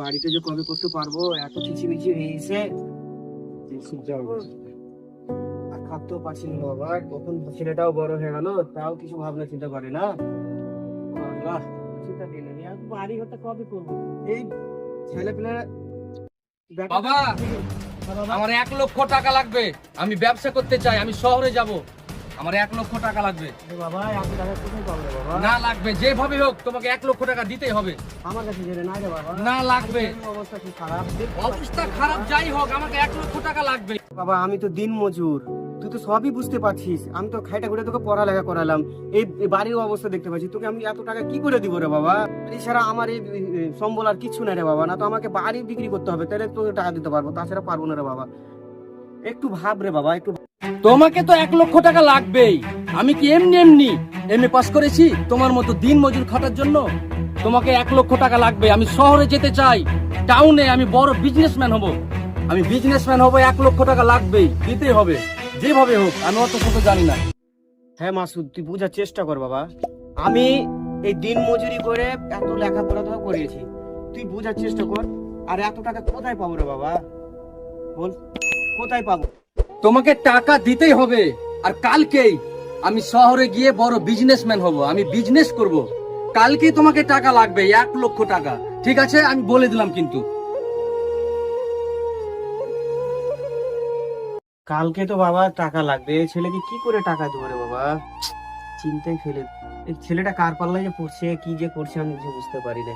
বাড়িতে যে কবে করতে পারব? এত চিচিমিচি হয়েছে। আর খাতেও পারছি না বাবা কখন ছেলেটাও বড় হয়ে গেল তাও কিছু ভাবনা চিন্তা করে না। আল্লাহ চিন্তা দিন বাড়ি ঘরটা কবে করব? এই ছেলে পেলে বাবা আমার এক লক্ষ টাকা লাগবে। আমি ব্যবসা করতে চাই আমি শহরে যাব। আমার এক লক্ষ টাকা লাগবে। না লাগবে যেভাবে হোক তোমাকে এক লক্ষ টাকা দিতেই হবে। আমার কাছে না লাগবে। অবস্থা খারাপ? অবস্থা খারাপ যাই হোক আমাকে এক লক্ষ টাকা লাগবে। বাবা আমি তো দিন মজুর। তুই তো সবই বুঝতে পারছিস। আমি তো খাইটা ঘুরে তোকে পড়ালেখা করালাম। এই বাড়ির অবস্থা দেখতে পাচ্ছি। তোকে আমি এত টাকা কি করে দিব রে বাবা? এছাড়া আমার এই এই সম্বল আর কিছু নাই রে বাবা। না তো আমাকে বাড়ি বিক্রি করতে হবে তাহলে তোকে টাকা দিতে পারব। তাছাড়া পারব না রে বাবা। একটু ভাব রে বাবা একটু তোমাকে তো এক লক্ষ টাকা লাগবেই। আমি কি এমনি এমনি এমএ পাস করেছি তোমার মতো দিন মজুর খাটার জন্য? তোমাকে এক লক্ষ টাকা লাগবে, আমি শহরে যেতে চাই। টাউনে আমি বড় বিজনেসম্যান হব। আমি বিজনেসম্যান হব, এক লক্ষ টাকা লাগবেই, দিতেই হবে। যেভাবে হোক, আমি অত শত জানি না। হ্যাঁ মাসুদ, তুই বোঝার চেষ্টা কর, বাবা। আমি এই দিন মজুরি করে এত লেখাপড়া তো করিয়েছি। তুই বোঝার চেষ্টা কর, আর এত টাকা কোথায় পাবো রে, বাবা? বল, কোথায় পাবো? তোমাকে টাকা দিতেই হবে। আর কালকেই আমি শহরে গিয়ে বড় বিজনেসম্যান হব। আমি বিজনেস করব। কালকেই তোমাকে টাকা লাগবে, এক লক্ষ টাকা। ঠিক আছে? আমি বলে দিলাম কিন্তু। কালকে তো বাবা টাকা লাগবে। ছেলেকে কি করে টাকা দেবো রে বাবা? চিন্তায় ফেলে এই ছেলেটা কার পাল্লায় যে পড়ছে, কি যে করছে, আমি কিছু বুঝতে পারি না।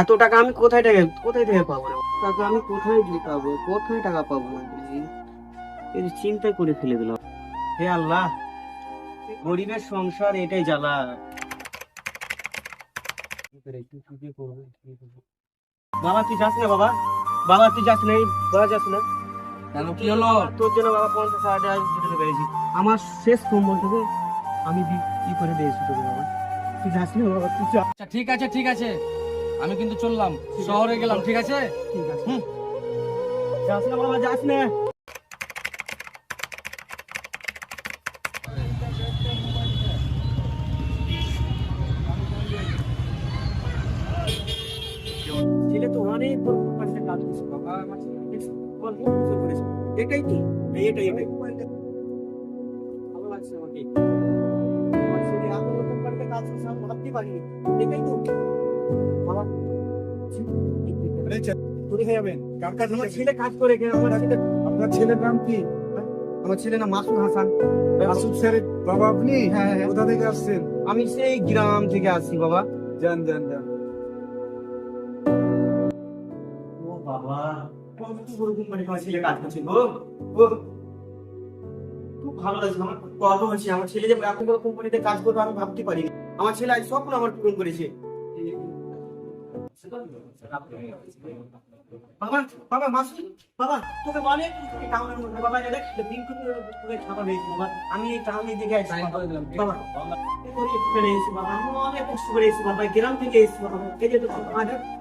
এত টাকা আমি কোথায় টাকা কোথায় থেকে পাবো টাকা আমি কোথায় পাবো? কোথায় টাকা পাবো এই এই চিন্তায় করে ফেলে দিলাম হে আল্লাহ গরিবের সংসার এটাই জ্বালা? বাবা তুই যাস না বাবা? বাবা তুই যাস না বাবা যাস না। কেন কি হলো? তোর জন্য বাবা পঞ্চাশ হাজার টাকা দিতে পেরেছি। আমার শেষ কম্বল থেকে আমি কি করে দিয়েছি তোকে বাবা। তুই যাস না বাবা তুই আচ্ছা ঠিক আছে ঠিক আছে। আমি কিন্তু চললাম। শহরে গেলাম ঠিক আছে? ঠিক আছে। যাস না বাবা যাস না। অনেক কাজ করছে বাবা আমার বল, বল, কি করেছে? এটাই এটাই এটাই। ভালো লাগছে আমাকে। কাজ করছে আমি ভাবতেই পারিনি। এটাই তো। বাবা চুরি যাবেন? কার কাছে আমার ছেলে কাজ করে আমার আপনার ছেলের নাম কি? আমার ছেলে না মাসুদ হাসান। আসুদ স্যারের বাবা আপনি? হ্যাঁ হ্যাঁ। কোথা থেকে আসছেন? আমি সেই গ্রাম থেকে আসছি বাবা। যান যান যান। কোম্পানি আমার ছেলে আজ স্বপ্ন আমার পূরণ করেছে। বাবা বাবা মাসুদ বাবা, তোকে মধ্যে। বাবা দেখ পিঙ্কু আমি এই টাউনে দেখে বাবা। অনেক গ্রাম থেকে এসেছি, বাবা। এই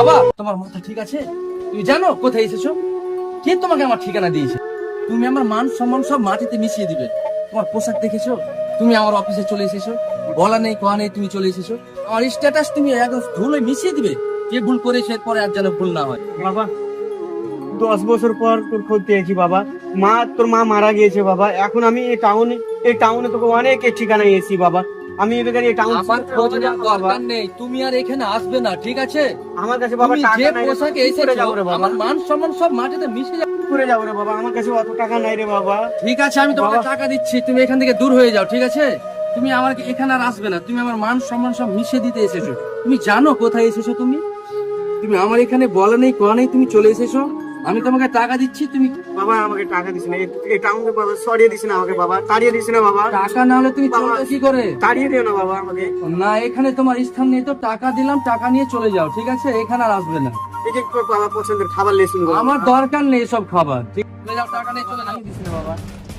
বাবা, তোমার মাথা ঠিক আছে? তুমি জানো কোথায় এসেছ? কে তোমাকে আমার ঠিকানা দিয়েছে? তুমি আমার মান সম্মান সব মাটিতে মিশিয়ে দিবে। তোমার পোশাক দেখেছ? তুমি আমার অফিসে চলে এসেছ। বলা নেই, কোয়া নেই, তুমি চলে এসেছ। আমার স্ট্যাটাস তুমি একদম ধুলে মিশিয়ে দিবে। কে ভুল করেছে, এরপরে আর যেন ভুল না হয়। বাবা, দশ বছর পর তোর খোঁজ পেয়েছি বাবা। মা, তোর মা মারা গিয়েছে বাবা। এখন আমি এই টাউনে এই টাউনে তোকে অনেক ঠিকানায় এসেছি বাবা। আমি টাউন আমার খোঁজ দরকার নেই। তুমি আর এখানে আসবে না ঠিক আছে? আমার কাছে বাবা টাকা যে পোশাকে কি করে রে বাবা। আমার মান সম্মান সব মাটিতে মিশে যাবে। করে যাব রে বাবা আমার কাছে অত টাকা নাই রে বাবা। ঠিক আছে আমি তোমাকে টাকা দিচ্ছি তুমি এখান থেকে দূর হয়ে যাও ঠিক আছে? তুমি আমার এখানে আর আসবে না তুমি আমার মান সম্মান সব মিশে দিতে এসেছ। তুমি জানো কোথায় এসেছ তুমি? তুমি আমার এখানে বলা নেই কোয়া নেই তুমি চলে এসেছ? আমি তোমাকে টাকা দিচ্ছি তুমি বাবা আমাকে টাকা দিস না। এটা আমাকে বাবা সরিয়ে দিস না আমাকে বাবা তাড়িয়ে দিস না বাবা। টাকা না হলে তুমি। চলবে কি করে? তাড়িয়ে দিও না বাবা আমাকে। না এখানে তোমার স্থান নেই তো টাকা দিলাম টাকা নিয়ে চলে যাও ঠিক আছে? এখানে আর আসবে না। যে তোর বাবা পছন্দের খাবার লেসিন আমার দরকার নেই সব খাবার ঠিক? চলে যাও টাকা নিয়ে চলে যাও। বাবা।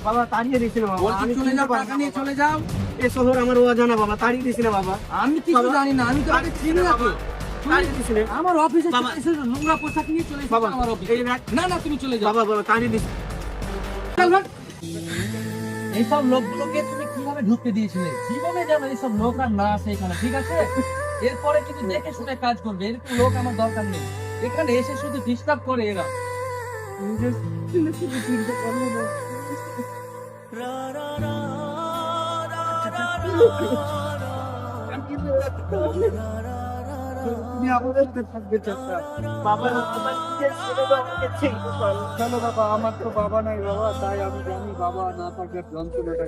বাবা তাড়িয়ে দিস না বাবা। আমি চলে যাও টাকা নিয়ে চলে যাও। এ শহর আমার অজানা বাবা তাড়িয়ে দিস না বাবা। আমি কিছু জানি না আমি তো আগে চিনি না আমার অফিসে নোংরা পোশাক নিয়ে চলে বাবা আমার অফিসে না না তুমি চলে যাও। বাবা বাবা তাড়িয়ে দিস। এইসব লোকগুলোকে তুমি কীভাবে ঢুকতে দিয়েছিলে? জীবনে যেন এইসব লোক আর না আসে এখানে ঠিক আছে? এরপরে কিন্তু দেখে শুনে কাজ করবে এরকম লোক আমার দরকার নেই। এখানে এসে শুধু ডিস্টার্ব করে এরা। নিজের তুমি আমাদের থাকবে চাচা বাবা চলো বাবা, আমার তো বাবা নাই বাবা, তাই আমি জানি বাবা না থাকার যন্ত্রণাটা।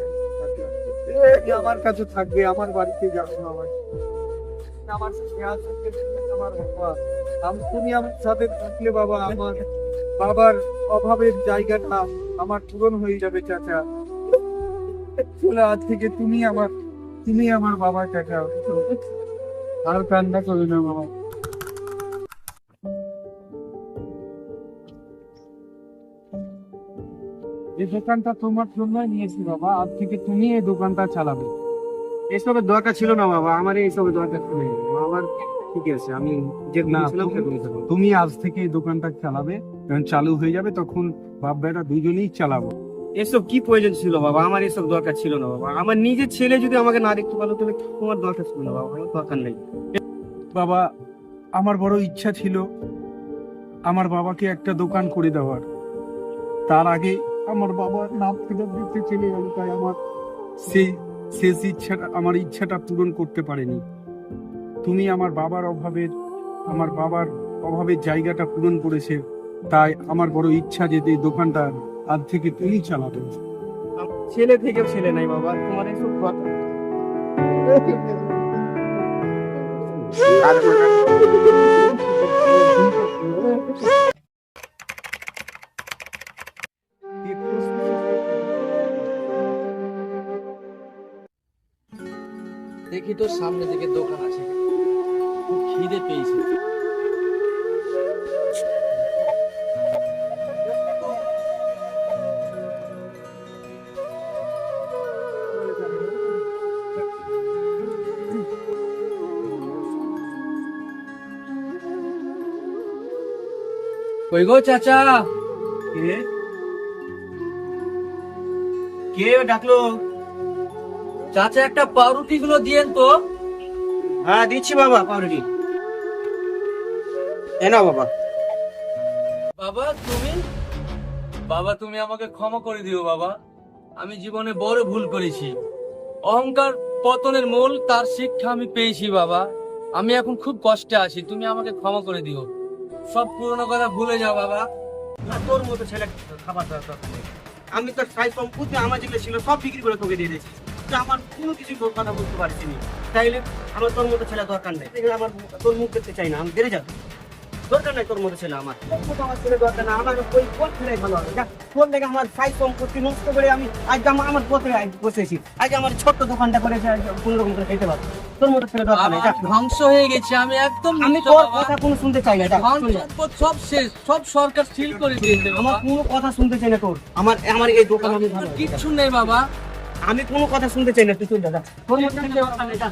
আমার কাছে থাকবে, আমার বাড়িতে যাব আমার আমার আমার বাবা তুমি আমার সাথে থাকলে বাবা, আমার বাবার অভাবের জায়গাটা আমার পূরণ হয়ে যাবে, চাচা। চলে, আজ থেকে তুমি আমার তুমি আমার বাবা চাচা আর কান্না করো না বাবা। এই দোকানটা তোমার জন্যই নিয়েছি বাবা আজ থেকে তুমি এই দোকানটা চালাবে। এসবের দরকার ছিল না বাবা আমার এইসবের দরকার ছিল আমার ঠিক আছে আমি যে তুমি আজ থেকে এই দোকানটা চালাবে যখন চালু হয়ে যাবে তখন বাপ বেটা দুজনেই চালাবো। এসব কি প্রয়োজন ছিল বাবা? আমার এসব দরকার ছিল না বাবা। আমার নিজের ছেলে যদি আমাকে না দেখতে পারল তাহলে তোমার দরকার ছিল না বাবা। আমার দরকার নেই। বাবা, আমার বড় ইচ্ছা ছিল আমার বাবাকে একটা দোকান করে দেওয়ার। তার আগে আমার বাবা নাম ফেরত দিতে চলে গেল, তাই আমার সেই শেষ ইচ্ছাটা, আমার ইচ্ছাটা পূরণ করতে পারেনি। তুমি আমার বাবার অভাবের, আমার বাবার অভাবের জায়গাটা পূরণ করেছে। তাই আমার বড় ইচ্ছা যে দোকানটা আজ থেকে তুমি চালাবে ছেলে থেকেও ছেলে নাই বাবা তোমার এসব কথা দেখি তো সামনে দিকে দোকান আছে। খিদে পেয়েছে। কই গো চাচা? কে? কে ডাকলো? চাচা একটা পাউরুটি গুলো দিয়েন তো। হ্যাঁ দিচ্ছি বাবা পাউরুটি। এ নাও বাবা। বাবা তুমি? বাবা তুমি আমাকে ক্ষমা করে দিও বাবা। আমি জীবনে বড় ভুল করেছি। অহংকার পতনের মূল তার শিক্ষা আমি পেয়েছি বাবা। আমি এখন খুব কষ্টে আছি। তুমি আমাকে ক্ষমা করে দিও। সব পুরনো কথা ভুলে যাও, বাবা। তোর মতো ছেলে খাবার দরকার। আমি তো সাই সম্পত্তি আমার যেগুলো ছিল, সব বিক্রি করে তোকে দিয়ে দিয়েছি। আমার কোনো কিছু কথা বলতে পারছি তাইলে আমার তোর মতো ছেলে দরকার নেই। আমার তোর মুখ দেখতে চাই না, আমি বেড়ে যাব। দরকার নাই তোর ছেলে আমার। আমার ছেলে দরকার না আমার ওই কোন ছেলে ভালো হবে। কোন দেখে আমার সাই সম্পত্তি নষ্ট করে আমি আজ আমার আমার পথে বসেছি। আজ আমার ছোট্ট দোকানটা কোনো রকম করে খেতে পারব। তোর মতো ছেলে দরকার নেই। ধ্বংস হয়ে গেছে। আমি একদম আমি তোর কথা। কোনো শুনতে চাই না। যা, ধন চলে যা। সম্পদ সব শেষ। সব সরকার সিল করে দিয়েছে আমার কোনো কথা শুনতে চাই না তোর। আমার আমার এই দোকান আমি নেই বাবা। আমি কোনো কথা শুনতে চাই না। তুই চল দাদা তোর মতো ছেলে দরকার নেই, যা।